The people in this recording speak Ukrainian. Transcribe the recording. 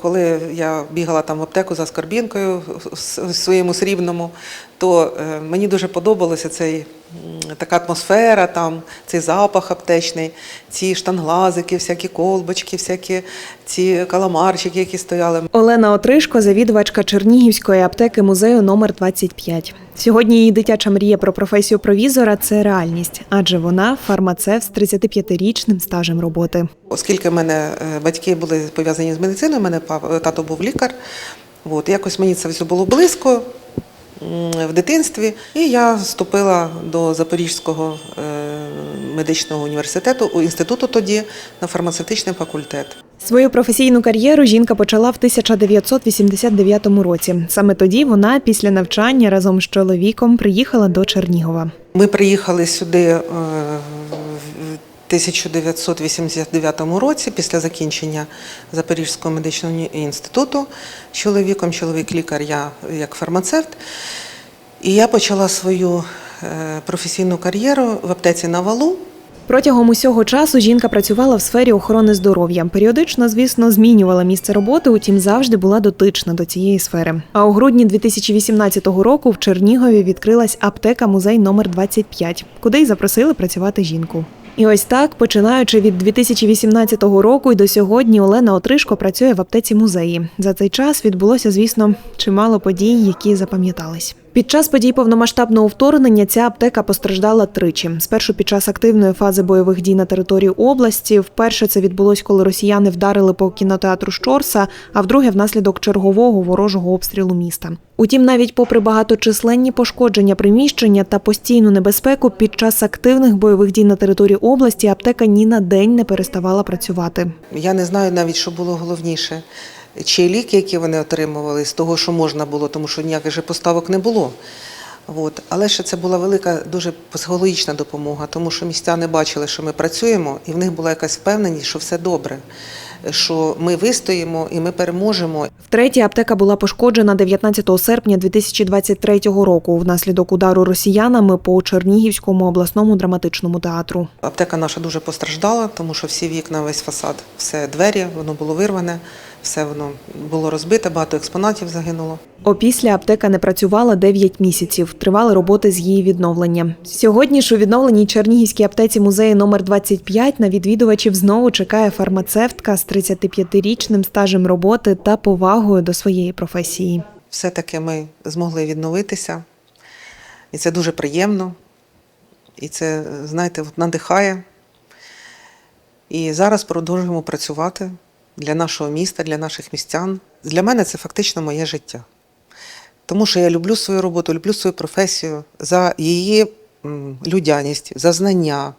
Коли я бігала там в аптеку за скарбінкою в своєму срібному, то е, мені дуже подобалося цей, така атмосфера, там, цей запах аптечний, ці штанглазики, всякі колбочки, всякі ці каламарчики, які стояли. Олена Отришко, завідувачка Чернігівської аптеки музею номер 25. Сьогодні її дитяча мрія про професію провізора це реальність, адже вона фармацевт з 35-річним стажем роботи. Оскільки в мене е, батьки були пов'язані з медициною, в мене тато був лікар. От, якось мені це все було близько в дитинстві. І я вступила до Запорізького е, медичного університету, у інституту тоді на фармацевтичний факультет. Свою професійну кар'єру жінка почала в 1989 році. Саме тоді вона після навчання разом з чоловіком приїхала до Чернігова. Ми приїхали сюди е, 1989 році після закінчення Запорізького медичного інституту чоловіком. Чоловік лікар, я як фармацевт. І я почала свою е, професійну кар'єру в аптеці на валу. Протягом усього часу жінка працювала в сфері охорони здоров'я. Періодично, звісно, змінювала місце роботи, утім завжди була дотична до цієї сфери. А у грудні 2018 року в Чернігові відкрилась аптека музей номер 25, куди й запросили працювати жінку. І ось так, починаючи від 2018 року і до сьогодні, Олена Отришко працює в аптеці музеї. За цей час відбулося, звісно, чимало подій, які запам'ятались. Під час подій повномасштабного вторгнення ця аптека постраждала тричі. Спершу під час активної фази бойових дій на території області. Вперше це відбулось, коли росіяни вдарили по кінотеатру Щорса, а вдруге внаслідок чергового ворожого обстрілу міста. Утім, навіть попри багаточисленні пошкодження приміщення та постійну небезпеку, під час активних бойових дій на території області аптека ні на день не переставала працювати. Я не знаю навіть, що було головніше. Чи ліки, які вони отримували, з того, що можна було, тому що ніяких же поставок не було. От. Але ще це була велика, дуже психологічна допомога, тому що містяни бачили, що ми працюємо, і в них була якась впевненість, що все добре, що ми вистоїмо і ми переможемо. Втретє, аптека була пошкоджена 19 серпня 2023 року внаслідок удару росіянами по Чернігівському обласному драматичному театру. Аптека наша дуже постраждала, тому що всі вікна, весь фасад, все двері, воно було вирване, все воно було розбите, багато експонатів загинуло. Опісля аптека не працювала 9 місяців. Тривали роботи з її відновлення. Сьогодні ж у відновленій Чернігівській аптеці музею номер 25 на відвідувачів знову чекає фармацевтка з 35-річним стажем роботи та повагою до своєї професії. все-таки ми змогли відновитися. І це дуже приємно. І це, знаєте, надихає. І зараз продовжуємо працювати для нашого міста, для наших містян. Для мене це фактично моє життя. Тому що я люблю свою роботу, люблю свою професію за її людяність, за знання.